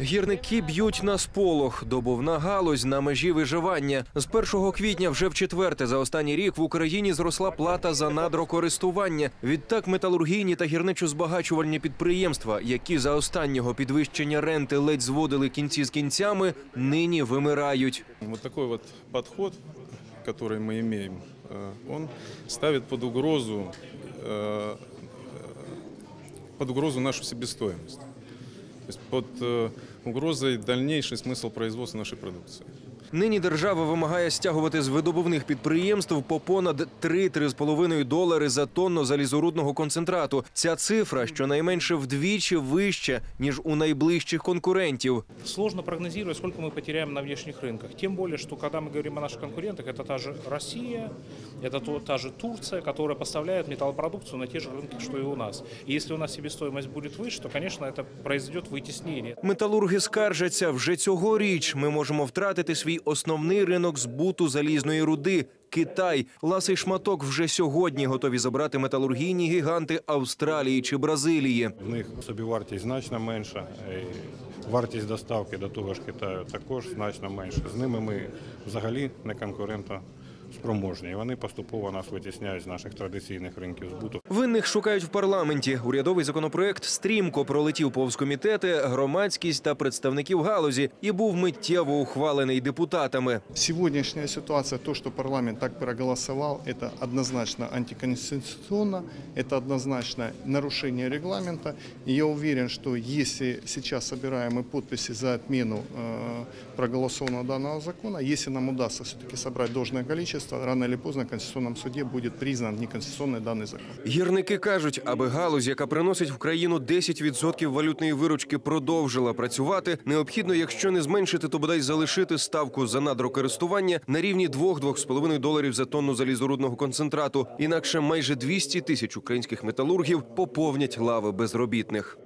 Гірники б'ють на сполох. Добовна галузь на межі виживання. З 1 квітня вже в четверте за останній рік в Україні зросла плата за надрокористування. Відтак металургійні та гірничо-збагачувальні підприємства, які за останнього підвищення ренти ледь зводили кінці з кінцями, нині вимирають. Вот такой вот подход, который мы имеем, э, он ставит под угрозу, э, под угрозу нашу себестоимость. То есть под э, угрозой дальнейший смысл производства нашей продукции. Нині держава вимагає стягувати з видобувних підприємств по понад 3-3,5 долари за тонну залізорудного концентрату. Ця цифра щонайменше вдвічі вища ніж у найближчих конкурентів. Сложно прогнозировать, сколько мы потеряем на внешних рынках. Тем более, что когда мы говорим о наших конкурентах, это та же Россия, это то- та же Турция, которая поставляет металлопродукцию на те же рынки, что и у нас. И если у нас себестоимость будет выше, то, конечно, это произойдет вытеснение. Металурги скаржаться вже цьогоріч. Ми можемо втратити свій основний ринок збуту залізної руди. Китай, ласий шматок вже сьогодні готові забрати металургійні гіганти Австралії чи Бразилії. В них собівартість значно менша, вартість доставки до того ж Китаю також значно менша. З ними ми взагалі не конкурентно спроможні. І вони поступово нас витісняють з наших традиційних ринків збуту. Винних шукають в парламенті. Урядовий законопроект стрімко пролетів повз комітети, громадськість та представників галузі і був миттєво ухвалений депутатами. Сегодняшняя ситуация, то, что парламент так проголосовал, это однозначно антиконституционно, это однозначно нарушение регламента. И я уверен, что если сейчас собираем мы подписи за отмену э, проголосованного данного закона, если нам удастся все-таки собрать должное количество, рано или поздно в Конституционном суде будет признан неконституционный данный закон. Гірники кажуть, аби галузь, яка приносить в країну 10% валютної виручки, продовжила працювати, необхідно, якщо не зменшити, то бодай залишити ставку за надрокористування на рівні 2-2,5 доларів за тонну залізорудного концентрату. Інакше майже 200 тисяч українських металургів поповнять лави безробітних.